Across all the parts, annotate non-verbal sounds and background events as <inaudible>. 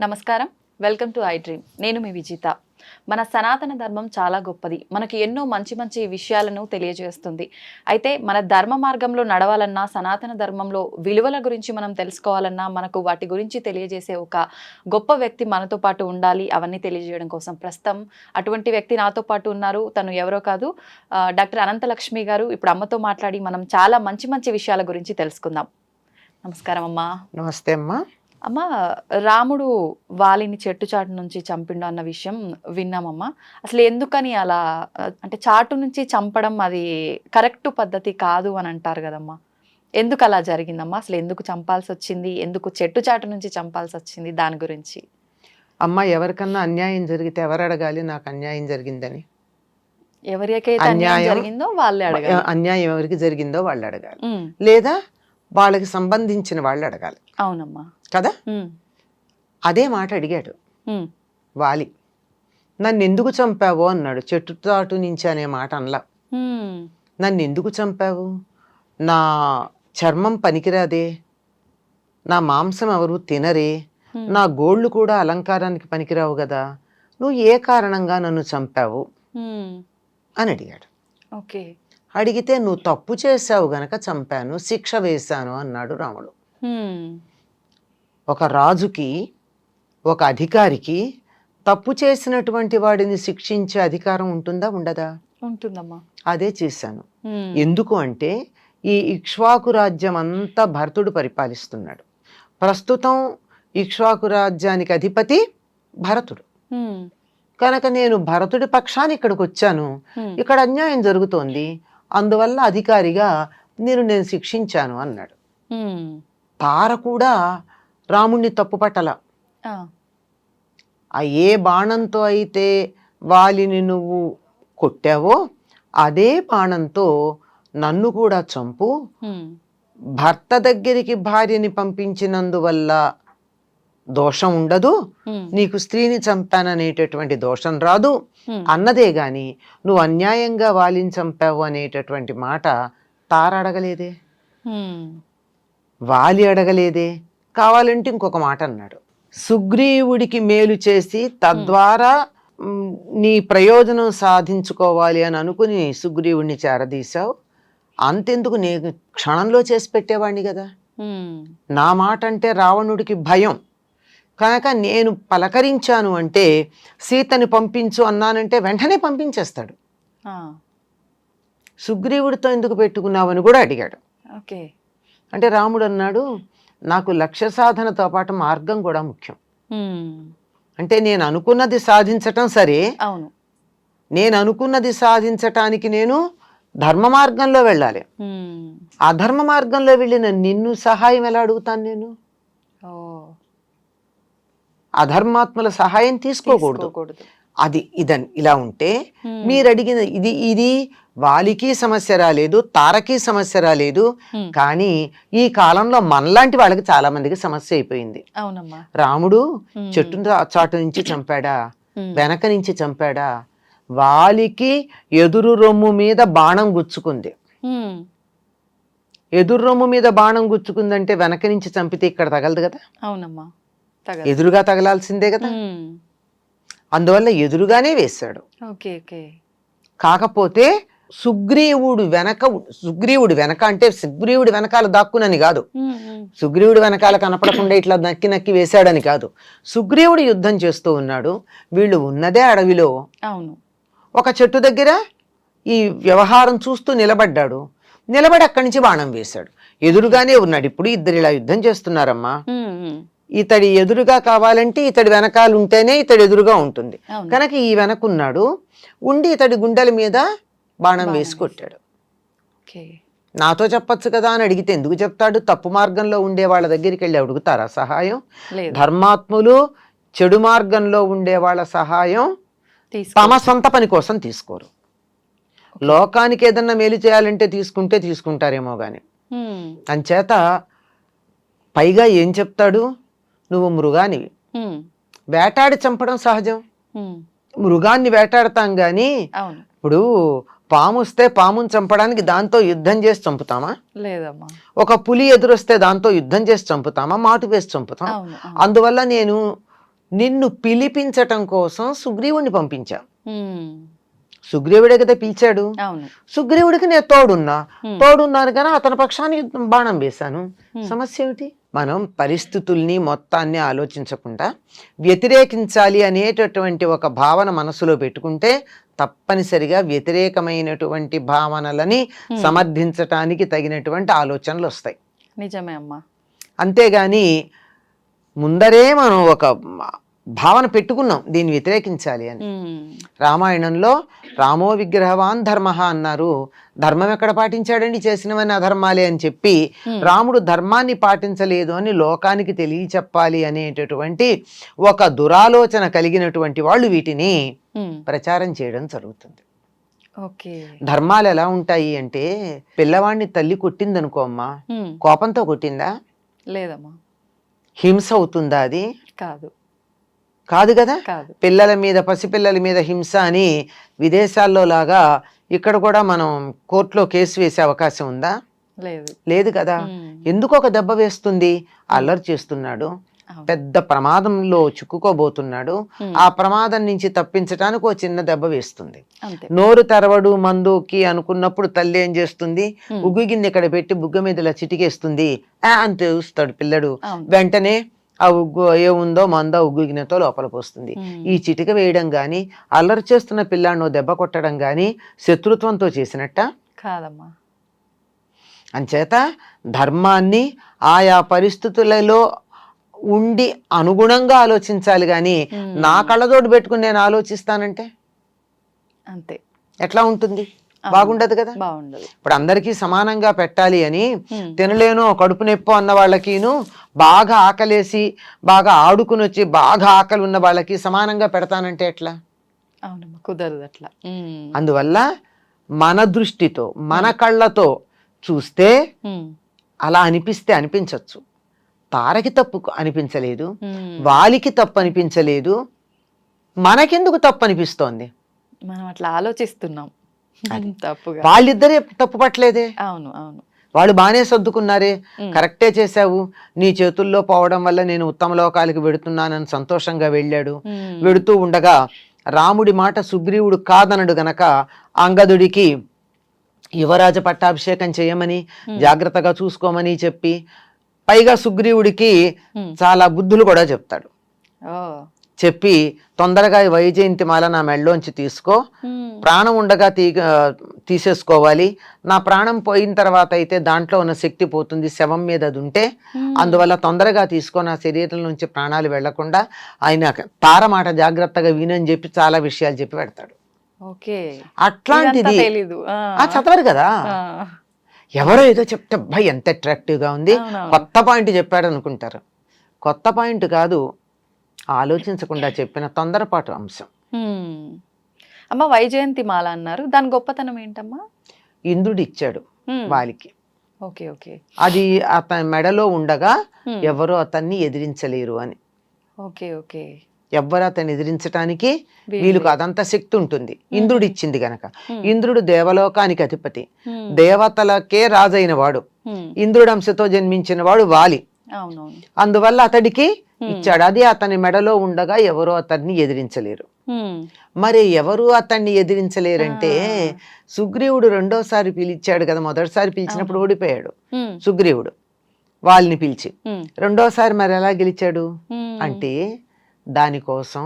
నమస్కారం. Welcome to I dream. నేను మీ విజిత. మన సనాతన ధర్మం చాలా గొప్పది. మనకి ఎన్నో మంచి మంచి విషయాలను తెలియజేస్తుంది. అయితే మన ధర్మ మార్గంలో నడవాలన్నా సనాతన ధర్మంలో విలువల గురించి మనం తెలుసుకోవాలన్నా మనకు వాటి గురించి తెలియజేసే ఒక గొప్ప వ్యక్తి మనతో పాటు ఉండాలి అవన్నీ తెలియజేయడం కోసం. ప్రస్తుతం అటువంటి వ్యక్తి నాతో పాటు ఉన్నారు. తను ఎవరో కాదు. డాక్టర్ అనంతలక్ష్మి గారు ఇప్పుడు అమ్మతో మాట్లాడి మనం చాలా మంచి మంచి విషయాల గురించి తెలుసుకుందాం. నమస్కారం అమ్మా. నమస్తే అమ్మా. అమ్మ రాముడు వాలిని చెట్టు చాటు నుంచి చంపిండు అన్న విషయం విన్నామమ్మా. అసలు ఎందుకని అలా అంటే చాటు నుంచి చంపడం అది కరెక్ట్ పద్ధతి కాదు అని అంటారు కదమ్మా. ఎందుకు అలా జరిగిందమ్మా? అసలు ఎందుకు చంపాల్సి వచ్చింది? ఎందుకు చెట్టు చాటు నుంచి చంపాల్సి వచ్చింది దాని గురించి? అమ్మ ఎవరికన్నా అన్యాయం జరిగితే ఎవరు అడగాలి? నాకు అన్యాయం జరిగిందని. ఎవరికైతే అన్యాయం జరిగిందో వాళ్ళే అడగాలి. అన్యాయం ఎవరికి జరిగిందో వాళ్ళు అడగాలి. లేదా వాళ్ళకి సంబంధించిన వాళ్ళు అడగాలి. అవునమ్మా. కదా? అదే మాట అడిగాడు. వాలి నన్ను ఎందుకు చంపావు? అన్నాడు. చెట్టు తాటు నుంచి అనే మాట అనలా. నన్ను ఎందుకు చంపావు? నా చర్మం పనికిరాదే. నా మాంసం ఎవరు తినరే. నా గోళ్ళు కూడా అలంకారానికి పనికిరావు కదా. నువ్వు ఏ కారణంగా నన్ను చంపావు? అని అడిగాడు. ఓకే. అడిగితే నువ్వు తప్పు చేశావు గనక చంపాను శిక్ష వేశాను అన్నాడు రాముడు. ఒక రాజుకి ఒక అధికారికి తప్పు చేసినటువంటి వాడిని శిక్షించే అధికారం ఉంటుందా ఉండదా? ఉంటుందమ్మా. అదే చేశాను. ఎందుకు అంటే ఈ ఇక్ష్వాకు రాజ్యం అంతా భరతుడు పరిపాలిస్తున్నాడు. ప్రస్తుతం ఇక్ష్వాకు రాజ్యానికి అధిపతి భరతుడు. కనుక నేను భరతుడి పక్షాన్ని ఇక్కడికి వచ్చాను. ఇక్కడ అన్యాయం జరుగుతోంది. అందువల్ల అధికారిగా నేను నేను శిక్షించాను అన్నాడు. తార కూడా రాముణ్ణి తప్పుపట్టల. ఆ, ఆ ఏ బాణంతో అయితే వాలిని నువ్వు కొట్టావో అదే బాణంతో నన్ను కూడా చంపు. భర్త దగ్గరికి భార్యని పంపించినందువల్ల దోషం ఉండదు. నీకు స్త్రీని చంపాననేటటువంటి దోషం రాదు. అన్నదే గాని నువ్వు అన్యాయంగా వాలిని చంపావు అనేటటువంటి మాట తార అడగలేదే వాలి అడగలేదే? కావాలంటే ఇంకొక మాట అన్నాడు. సుగ్రీవుడికి మేలు చేసి తద్వారా నీ ప్రయోజనం సాధించుకోవాలి అని అనుకుని సుగ్రీవుడిని చేరదీశావు. అంతెందుకు నేను క్షణంలో చేసి పెట్టేవాడిని కదా? నా మాట అంటే రావణుడికి భయం. కనుక నేను పలకరించాను అంటే సీతని పంపించు అన్నానంటే వెంటనే పంపించేస్తాడు. సుగ్రీవుడితో ఎందుకు పెట్టుకున్నావని కూడా అడిగాడు. ఓకే. అంటే రాముడు అన్నాడు నాకు లక్ష్య సాధనతో పాటు మార్గం కూడా ముఖ్యం. అంటే నేను అనుకున్నది సాధించటం సరే. అవును. నేను అనుకున్నది సాధించటానికి నేను ధర్మ మార్గంలో వెళ్ళాలి. అధర్మ మార్గంలో వెళ్ళిన నిన్ను సహాయం ఎలా అడుగుతాను నేను? అధర్మాత్మల సహాయం తీసుకోకూడదు. అది ఇదని ఇలా ఉంటే మీరు అడిగిన ఇది ఇది వాలికి సమస్య రాలేదు తారకి సమస్య రాలేదు. కానీ ఈ కాలంలో మనలాంటి వాళ్ళకి చాలా మందికి సమస్య అయిపోయింది. రాముడు చెట్టు చాటు నుంచి చంపాడా? వెనక నుంచి చంపాడా? వాలికి ఎదురు రొమ్ము మీద బాణం గుచ్చుకుంది. ఎదురు రొమ్ము మీద బాణం గుచ్చుకుందంటే వెనక నుంచి చంపితే ఇక్కడ తగలదు కదా? అవునమ్మా. ఎదురుగా తగలాల్సిందే కదా. అందువల్ల ఎదురుగానే వేశాడు కాకపోతే సుగ్రీవుడు వెనక సుగ్రీవుడు వెనక అంటే సుగ్రీవుడు వెనకాల దాక్కునని కాదు. సుగ్రీవుడు వెనకాల కనపడకుండా ఇట్లా నక్కి నక్కి వేశాడని కాదు. సుగ్రీవుడు యుద్ధం చేస్తూ ఉన్నాడు. వీళ్ళు ఉన్నదే అడవిలో. అవును. ఒక చెట్టు దగ్గర ఈ వ్యవహారం చూస్తూ నిలబడ్డాడు. నిలబడి అక్కడి నుంచి బాణం వేశాడు. ఎదురుగానే ఉన్నాడు. ఇప్పుడు ఇద్దరు ఇలా యుద్ధం చేస్తున్నారమ్మా. ఇతడి ఎదురుగా కావాలంటే ఇతడి వెనకాల ఉంటేనే ఇతడు ఎదురుగా ఉంటుంది. కనుక ఈ వెనకున్నాడు ఉండి ఇతడి గుండెల మీద బాణం వేసి కొట్టాడు. నాతో చెప్పొచ్చు కదా అని అడిగితే ఎందుకు చెప్తాడు? తప్పు మార్గంలో ఉండే వాళ్ళ దగ్గరికి వెళ్ళి అడుగుతారా సహాయం? ధర్మాత్ములు చెడు మార్గంలో ఉండే వాళ్ళ సహాయం తమ సొంత పని కోసం తీసుకోరు. లోకానికి ఏదన్నా మేలు చేయాలంటే తీసుకుంటే తీసుకుంటారేమో కానీ అంచేత పైగా ఏం చెప్తాడు? నువ్వు మృగానివి. వేటాడి చంపడం సహజం. మృగాన్ని వేటాడతాం అవును. ఇప్పుడు పాము వస్తే పాముని చంపడానికి దాంతో యుద్ధం చేసి చంపుతామా? లేదమ్మా. ఒక పులి ఎదురొస్తే దాంతో యుద్ధం చేసి చంపుతామా? మాటు వేసి చంపుతాం. అందువల్ల నేను నిన్ను పిలిపించటం కోసం సుగ్రీవుడిని పంపించాం. సుగ్రీవుడే కదా పిలిచాడు. సుగ్రీవుడికి నేను తోడున్నా. తోడున్నాను కానీ అతని పక్షానికి బాణం వేశాను. సమస్య ఏమిటి? మనం పరిస్థితుల్ని మొత్తాన్ని ఆలోచించకుండా వ్యతిరేకించాలి అనేటటువంటి ఒక భావన మనసులో పెట్టుకుంటే తప్పనిసరిగా వ్యతిరేకమైనటువంటి భావనలని సమర్థించటానికి తగినటువంటి ఆలోచనలు వస్తాయి. నిజమే అమ్మా. అంతేగాని ముందరే మనం ఒక భావన పెట్టుకున్నాం దీన్ని వ్యతిరేకించాలి అని. రామాయణంలో రామో విగ్రహవాన్ ధర్మ అన్నారు ధర్మం ఎక్కడ పాటించాడండి చేసినవన్నీ అధర్మాలే అని చెప్పి రాముడు ధర్మాన్ని పాటించలేదు అని లోకానికి తెలియచెప్పాలి అనేటటువంటి ఒక దురాలోచన కలిగినటువంటి వాళ్ళు వీటిని ప్రచారం చేయడం జరుగుతుంది. ఓకే. ధర్మాలు ఎలా ఉంటాయి అంటే పిల్లవాడిని తల్లి కొట్టిందనుకో అమ్మా కోపంతో కొట్టిందా? లేదమ్మా. హింస అవుతుందా అది? కాదు. కాదు కదా? పిల్లల మీద పసిపిల్లల మీద హింస అని విదేశాల్లో లాగా ఇక్కడ కూడా మనం కోర్టులో కేసు వేసే అవకాశం ఉందా? లేదు. కదా? ఎందుకు ఒక దెబ్బ వేస్తుంది? అల్లరి చేస్తున్నాడు. పెద్ద ప్రమాదంలో చిక్కుకోబోతున్నాడు. ఆ ప్రమాదం నుంచి తప్పించడానికి ఒక చిన్న దెబ్బ వేస్తుంది. నోరు తెరవడు మందుకి అనుకున్నప్పుడు తల్లి ఏం చేస్తుంది? ఉగ్గు గిన్నె ఇక్కడ పెట్టి బుగ్గ మీద ఇలా చిటికేస్తుంది. ఆ అని తెలుస్తాడు పిల్లడు. వెంటనే ఆ ఉగ్గు ఏముందో మందో ఉగ్గు గిన్నెతో లోపల పోస్తుంది ఉమ్, ఈ చిటిక వేయడం కానీ అల్లరి చేస్తున్న పిల్లాడినో దెబ్బ కొట్టడం కానీ శత్రుత్వంతో చేసినట్ట? కాదమ్మా. అంచేత ధర్మాన్ని ఆయా పరిస్థితులలో ఉండి అనుగుణంగా ఆలోచించాలి కానీ నా కళ్ళతోటి పెట్టుకుని నేను ఆలోచిస్తానంటే? అంతే. ఎట్లా ఉంటుంది. బాగుండదు కదా? బాగుండదు. ఇప్పుడు అందరికీ సమానంగా పెట్టాలి అని తినలేను కడుపు నొప్పి అన్న వాళ్ళకిను బాగా ఆకలేసి బాగా ఆడుకుని వచ్చి బాగా ఆకలి ఉన్న వాళ్ళకి సమానంగా పెడతానంటే ఎట్లా? కుదరదు అట్లా. అందువల్ల మన దృష్టితో మన కళ్ళతో చూస్తే అలా అనిపిస్తే అనిపించవచ్చు తారకి తప్పు అనిపించలేదు. వాలికి తప్పు అనిపించలేదు. మనకెందుకు తప్పు అనిపిస్తోంది? మనం అట్లా ఆలోచిస్తున్నాం. వాళ్ళిద్దరే తప్పు పట్టలేదే. అవును అవును. వాళ్ళు బాగానే సర్దుకున్నారే. కరెక్టే చేశావు. నీ చేతుల్లో పోవడం వల్ల నేను ఉత్తమ లోకాలకు వెడుతున్నానని సంతోషంగా వెళ్ళాడు. వెడుతూ ఉండగా రాముడి మాట సుగ్రీవుడు కాదనడు గనక అంగదుడికి యువరాజ పట్టాభిషేకం చేయమని జాగ్రత్తగా చూసుకోమని చెప్పి పైగా సుగ్రీవుడికి చాలా బుద్ధులు కూడా చెప్తాడు. చెప్పి తొందరగా వైజయంతి మాల నా మెళ్ళలోంచి తీసుకో. ప్రాణం ఉండగా తీ తీసేసుకోవాలి. నా ప్రాణం పోయిన తర్వాత అయితే దాంట్లో ఉన్న శక్తి పోతుంది శవం మీద అది ఉంటే. అందువల్ల తొందరగా తీసుకో నా శరీరం నుంచి ప్రాణాలు వెళ్ళకుండా ఆయన తార మాట జాగ్రత్తగా వినని చెప్పి చాలా విషయాలు చెప్పి పెడతాడు. ఓకే. అట్లాంటిది చదవరు కదా? ఎవరో ఏదో చెప్తే అబ్బా ఎంత అట్రాక్టివ్గా ఉంది. కొత్త పాయింట్ చెప్పాడు అనుకుంటారు కొత్త పాయింట్ కాదు ఆలోచించకుండా చెప్పిన తొందరపాటు అంశం. అమ్మ వైజయంతి మాల అన్నారు. దాని గొప్పతనం ఏంటమ్మా? ఇంద్రుడు ఇచ్చాడు వాలికి ఓకే ఓకే. అది అతని మెడలో ఉండగా ఎవరు అతన్ని ఎదిరించలేరు అని. Okay okay. ఎవ్వరు అతన్ని ఎదిరించడానికి వీలు వీళ్ళకి అదంత శక్తి ఉంటుంది. ఇంద్రుడు ఇచ్చింది గనక. ఇంద్రుడు దేవలోకానికి అధిపతి. దేవతలకే రాజైన వాడు. ఇంద్రుడు అంశతో జన్మించిన వాడు వాలి. అందువల్ల అతడికి ఇచ్చాడు. అది అతని మెడలో ఉండగా ఎవరు అతన్ని ఎదిరించలేరు. మరి ఎవరు అతన్ని ఎదిరించలేరంటే సుగ్రీవుడు రెండోసారి పిలిచాడు కదా మొదటిసారి పిలిచినప్పుడు ఓడిపోయాడు సుగ్రీవుడు. వాళ్ళని పిలిచి రెండోసారి మరి ఎలా గెలిచాడు? అంటే దానికోసం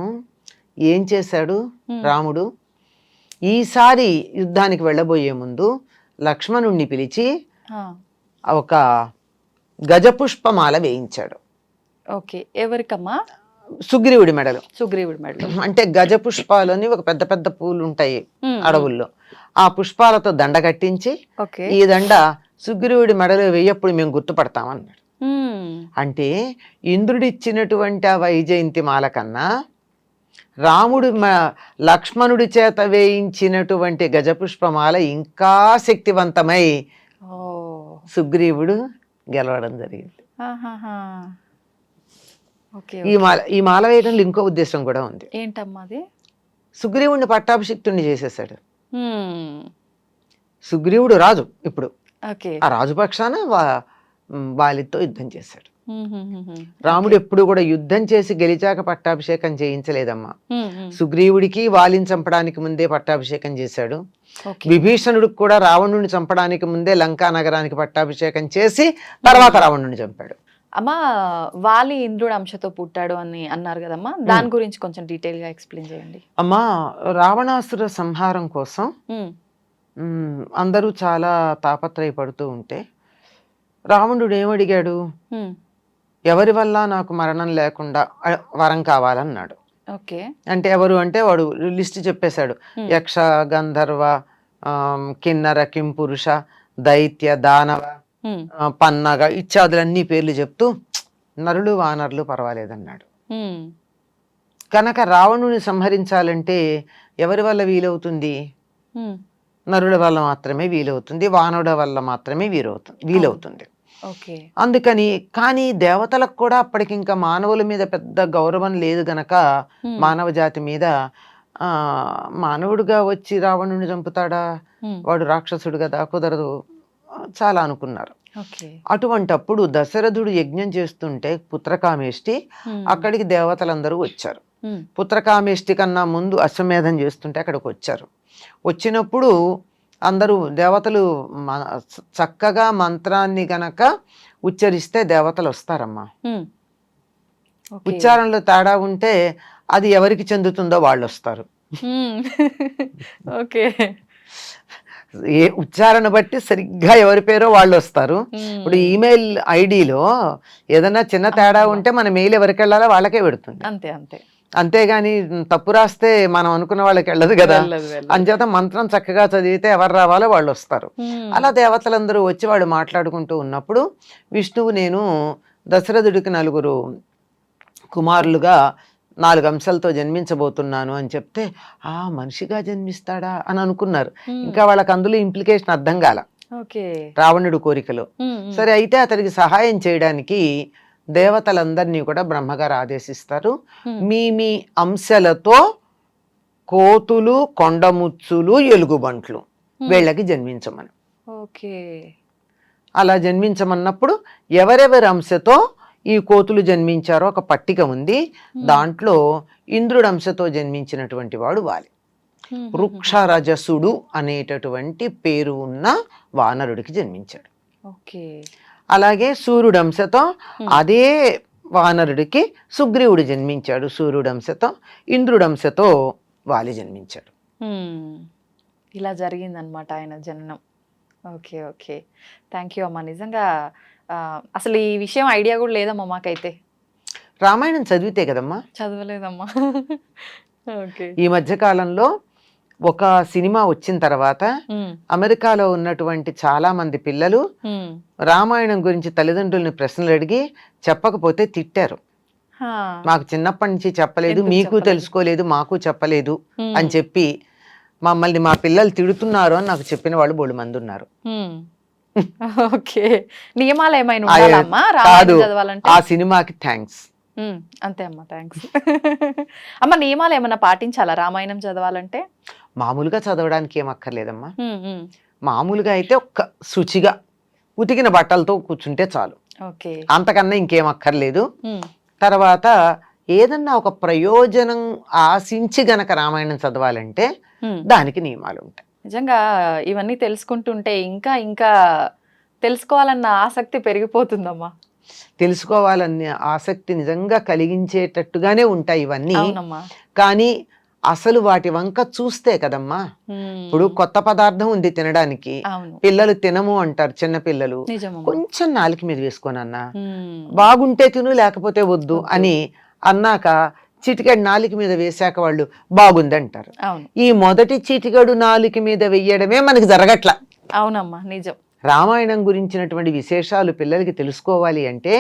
ఏం చేశాడు రాముడు? ఈసారి యుద్ధానికి వెళ్ళబోయే ముందు లక్ష్మణుణ్ణి పిలిచి ఒక గజపుష్పమాల వేయించాడు. ఓకే. ఎవరికమ్మా? సుగ్రీవుడి మెడలో. సుగ్రీవుడి మెడలో. అంటే గజ పుష్పాలని ఒక పెద్ద పెద్ద పూలు ఉంటాయి అడవుల్లో. ఆ పుష్పాలతో దండ కట్టించి ఈ దండ సుగ్రీవుడి మెడలో వేయప్పుడు మేము గుర్తుపడతామన్నాడు. అంటే ఇంద్రుడిచ్చినటువంటి ఆ వైజయంతి మాల కన్నా రాముడు లక్ష్మణుడి చేత వేయించినటువంటి గజపుష్పమాల ఇంకా శక్తివంతమై సుగ్రీవుడు గెలవడం జరిగింది. ఈ మాల ఈ మాల వేయడంలో ఇంకో ఉద్దేశం కూడా ఉంది. ఏంటమ్మా అది? సుగ్రీవుడిని పట్టాభిషిక్తుడిని చేసేసాడు సుగ్రీవుడు రాజు ఇప్పుడు. ఆ రాజు పక్షాన వా- వాలితో యుద్ధం చేశాడు. రాముడు ఎప్పుడు కూడా యుద్ధం చేసి గెలిచాక పట్టాభిషేకం చేయించలేదమ్మా. సుగ్రీవుడికి వాలిని చంపడానికి ముందే పట్టాభిషేకం చేశాడు. విభీషణుడికి కూడా రావణుడిని చంపడానికి ముందే లంకా నగరానికి పట్టాభిషేకం చేసి తర్వాత రావణుడిని చంపాడు. అమ్మా వాలి ఇంద్రుడు అంశతో పుట్టాడు అని అన్నారు కదమ్మా. దాని గురించి కొంచెం డీటెయిల్గా ఎక్స్ప్లెయిన్ చేయండి. అమ్మా రావణాసుర సంహారం కోసం అందరూ చాలా తాపత్రయపడుతూ ఉంటే రావణుడు ఏమడిగాడు. ఎవరి వల్ల నాకు మరణం లేకుండా వరం కావాలన్నాడు. ఓకే. అంటే ఎవరు అంటే వాడు లిస్ట్ చెప్పేశాడు. యక్ష గంధర్వ కిన్నర కింపురుష దైత్య దానవ పన్నగ ఇత్యాదులన్నీ పేర్లు చెప్తూ నరులు వానరులు పర్వాలేదన్నాడు. కనుక రావణుని సంహరించాలంటే ఎవరి వల్ల వీలవుతుంది. నరుల వల్ల మాత్రమే వీలవుతుంది వానరుల వల్ల మాత్రమే వీలవుతుంది. వీలవుతుంది అందుకని కానీ దేవతలకు కూడా అప్పటికి ఇంకా మానవుల మీద పెద్ద గౌరవం లేదు గనక మానవ జాతి మీద ఆ మానవుడిగా వచ్చి రావణుని చంపుతాడా. వాడు రాక్షసుడు కదా కుదరదు. చాలా అనుకున్నారు. అటువంటప్పుడు దశరథుడు యజ్ఞం చేస్తుంటే పుత్రకామేష్టి అక్కడికి దేవతలందరూ వచ్చారు. పుత్రకామేష్టి కన్నా ముందు అశ్వమేధం చేస్తుంటే అక్కడికి వచ్చారు. వచ్చినప్పుడు అందరూ దేవతలు చక్కగా మంత్రాన్ని గనక ఉచ్చరిస్తే దేవతలు వస్తారమ్మా. ఉచ్చారణలో తేడా ఉంటే అది ఎవరికి చెందుతుందో వాళ్ళు వస్తారు. <laughs> ఓకే. ఏ ఉచ్చారణ బట్టి సరిగ్గా ఎవరి పేరో వాళ్ళు వస్తారు. ఇప్పుడు ఈమెయిల్ ఐడిలో ఏదైనా చిన్న తేడా. ఉంటే మన మెయిల్ ఎవరికి వెళ్ళాలో వాళ్ళకే పెడుతుంది అంతే అంతే అంతేగాని తప్పు రాస్తే మనం అనుకున్న వాళ్ళకి వెళ్ళదు కదా. అంచేత మంత్రం చక్కగా చదివితే ఎవరు రావాలో వాళ్ళు వస్తారు. అలా దేవతలందరూ వచ్చి వాళ్ళు మాట్లాడుకుంటూ ఉన్నప్పుడు విష్ణువు నేను దశరథుడికి నలుగురు కుమారులుగా నాలుగు అంశాలతో జన్మించబోతున్నాను అని చెప్తే ఆ మనిషిగా జన్మిస్తాడా అని అనుకున్నారు. ఇంకా వాళ్ళకి అందులో ఇంప్లికేషన్ అర్థం కాల రావణుడు కోరికలో. సరే అయితే అతనికి సహాయం చేయడానికి దేవతలందరినీ కూడా బ్రహ్మగారు ఆదేశిస్తారు. మీ మీ అంశాలతో కోతులు కొండముచ్చులు ఎలుగుబంట్లు. వీళ్ళకి జన్మించమని ఓకే అలా జన్మించమన్నప్పుడు ఎవరెవరి అంశతో ఈ కోతులు జన్మించారో ఒక పట్టిక ఉంది. దాంట్లో ఇంద్రుడి అంశతో జన్మించినటువంటి వాడు వాలి. వృక్షరజసుడు అనేటటువంటి పేరు ఉన్న వానరుడికి జన్మించాడు. ఓకే. అలాగే సూర్యుడు అంశతో. అదే వానరుడికి సుగ్రీవుడు జన్మించాడు. సూర్యుడు అంశతో ఇంద్రుడు అంశతో వాలి జన్మించాడు. ఇలా జరిగిందనమాట ఆయన జననం. Okay okay. థ్యాంక్ యూ అమ్మా. నిజంగా అసలు ఈ విషయం ఐడియా కూడా లేదమ్మా మాకైతే. రామాయణం చదివితే కదమ్మా? చదవలేదమ్మా. ఈ మధ్య కాలంలో ఒక సినిమా వచ్చిన తర్వాత అమెరికాలో ఉన్నటువంటి చాలా మంది పిల్లలు. రామాయణం గురించి తల్లిదండ్రుల్ని ప్రశ్నలు అడిగి చెప్పకపోతే తిట్టారు. మాకు చిన్నప్పటి నుంచి చెప్పలేదు మీకు? తెలుసుకోలేదు మాకు చెప్పలేదు అని చెప్పి మమ్మల్ని మా పిల్లలు తిడుతున్నారు అని నాకు చెప్పిన వాళ్ళు బోడు మంది ఉన్నారు. <laughs> ఓకే. నియమాలు ఏమైనా ఉండాలమ్మా కాదు. ఆ సినిమాకి థ్యాంక్స్ అంతే అమ్మా థ్యాంక్స్ <laughs> అమ్మ నియమాలు ఏమైనా పాటించాలా? రామాయణం చదవాలంటే? మామూలుగా చదవడానికి ఏం అక్కర్లేదమ్మా. మామూలుగా అయితే ఒక్క శుచిగా ఉతికిన బట్టలతో కూర్చుంటే చాలు. అంతకన్నా ఇంకేం అక్కర్లేదు. తర్వాత ఏదన్నా ఒక ప్రయోజనం ఆశించి గనక రామాయణం చదవాలంటే. దానికి నియమాలు ఉంటాయి. నిజంగా ఇవన్నీ తెలుసుకుంటుంటే ఇంకా ఇంకా తెలుసుకోవాలన్న ఆసక్తి పెరిగిపోతుందమ్మా. తెలుసుకోవాలనే ఆసక్తి నిజంగా కలిగించేటట్టుగానే ఉంటాయి ఇవన్నీ. కానీ అసలు వాటి వంక చూస్తే కదమ్మా. ఇప్పుడు కొత్త పదార్థం ఉంది తినడానికి. పిల్లలు తినము అంటారు చిన్న పిల్లలు. కొంచెం నాలుక మీద వేసుకోనన్నా. బాగుంటే తిను లేకపోతే వద్దు. అని అన్నాక చిటికెడు నాలుక మీద వేశాక వాళ్ళు బాగుంది అంటారు ఈ మొదటి చిటికెడు నాలుక మీద వెయ్యడమే మనకి జరగట్ల. అవునమ్మా నిజం. రామాయణం గురించినటువంటి విశేషాలు పిల్లలకి తెలుసుకోవాలి అంటే.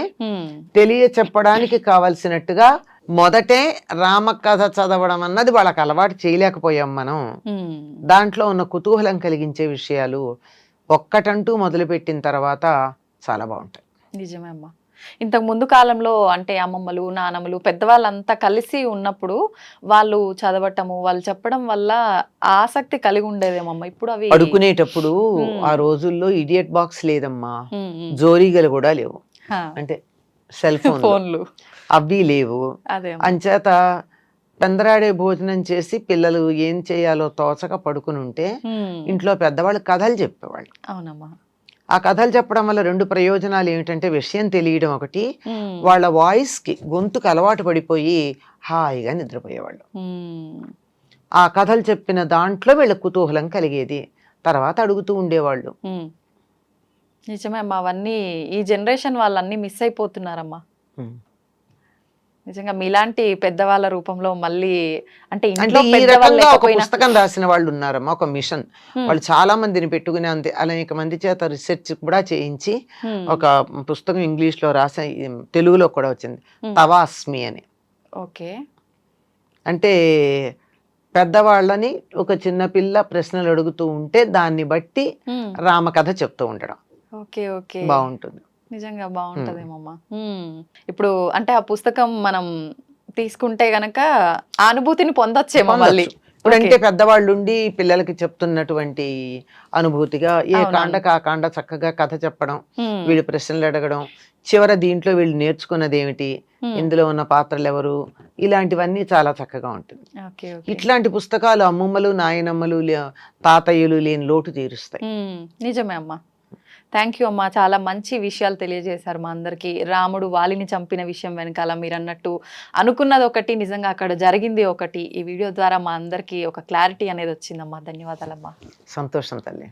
తెలియ చెప్పడానికి కావలసినట్టుగా మొదటే రామకథ చదవడం అన్నది వాళ్ళకి అలవాటు చేయలేకపోయాం మనం. దాంట్లో ఉన్న కుతూహలం కలిగించే విషయాలు ఒక్కటంటూ మొదలుపెట్టిన తర్వాత చాలా బాగుంటాయి. నిజమే అమ్మా. ఇంతకు ముందు కాలంలో అంటే అమ్మమ్మలు నానమ్మలు పెద్దవాళ్ళంతా కలిసి ఉన్నప్పుడు వాళ్ళు చదవటము వాళ్ళు చెప్పడం వల్ల ఆసక్తి కలిగి ఉండేదేమమ్మా ఇప్పుడు అవి పడుకునేటప్పుడు Hmm. ఆ రోజుల్లో ఇడియట్ బాక్స్ లేదమ్మా. జోరీగలు కూడా లేవు. అంటే సెల్ ఫోన్ ఫోన్లు అవి లేవు. అంచేత పెందరాడే భోజనం చేసి పిల్లలు ఏం చేయాలో తోచక పడుకుని ఉంటే. ఇంట్లో పెద్దవాళ్ళు కథలు చెప్పేవాళ్ళు అవునమ్మా ఆ కథలు చెప్పడం వల్ల రెండు ప్రయోజనాలు ఏమిటంటే విషయం తెలియడం ఒకటి. వాళ్ళ వాయిస్కి గొంతుకు అలవాటు పడిపోయి హాయిగా నిద్రపోయేవాళ్ళు. ఆ కథలు చెప్పిన దాంట్లో వీళ్ళ కుతూహలం కలిగేది తర్వాత అడుగుతూ ఉండేవాళ్ళు. నిజమే అమ్మా అవన్నీ ఈ జనరేషన్ వాళ్ళన్నీ మిస్ అయిపోతున్నారమ్మా. నిజంగా మీలాంటి పెద్దవాళ్ళ రూపంలో మళ్ళీ అంటే ఇంట్లో ఈ పెద్దవాళ్ళు రకంగా ఒక పుస్తకం రాసిన వాళ్ళు ఉన్నారమ్మా ఒక మిషన్. వాళ్ళు చాలా మందిని పెట్టుకుని అంతే అనేక మంది చేత రీసెర్చ్ కూడా చేయించి. ఒక పుస్తకం ఇంగ్లీష్లో రాసి తెలుగులో కూడా వచ్చింది. తవాస్మి అని ఓకే అంటే పెద్దవాళ్ళని ఒక చిన్న పిల్ల ప్రశ్నలు అడుగుతూ ఉంటే దాన్ని బట్టి. రామకథ చెప్తూ ఉండడం ఓకే ఓకే బాగుంటుంది నిజంగా బాగుంటదేమమ్మా. ఇప్పుడు అంటే ఆ పుస్తకం మనం తీసుకుంటే గనక ఆ అనుభూతిని పొందొచ్చేమో మళ్ళీ పొందొచ్చు. ఇప్పుడు. అంటే పెద్దవాళ్ళు ఉండి పిల్లలకి చెప్తున్నటువంటి అనుభూతిగా ఏ. కాండకు ఆ కాండ చక్కగా కథ చెప్పడం. వీళ్ళు ప్రశ్నలు అడగడం చివర దీంట్లో వీళ్ళు నేర్చుకున్నది ఏమిటి. ఇందులో ఉన్న పాత్రలు ఎవరు ఇలాంటివన్నీ చాలా చక్కగా ఉంటుంది ఓకే ఓకే ఇట్లాంటి పుస్తకాలు అమ్మమ్మలు నాయనమ్మలు లే- తాతయ్యలు లేని లోటు తీరుస్తాయి. నిజమే అమ్మా థ్యాంక్ యూ అమ్మా. చాలా మంచి విషయాలు తెలియజేశారు మా అందరికీ. రాముడు వాలిని చంపిన విషయం వెనకాల మీరు అన్నట్టు అనుకున్నది ఒకటి నిజంగా అక్కడ జరిగింది ఒకటి. ఈ వీడియో ద్వారా మా అందరికీ ఒక క్లారిటీ అనేది వచ్చిందమ్మా. ధన్యవాదాలమ్మా. సంతోషం తల్లి.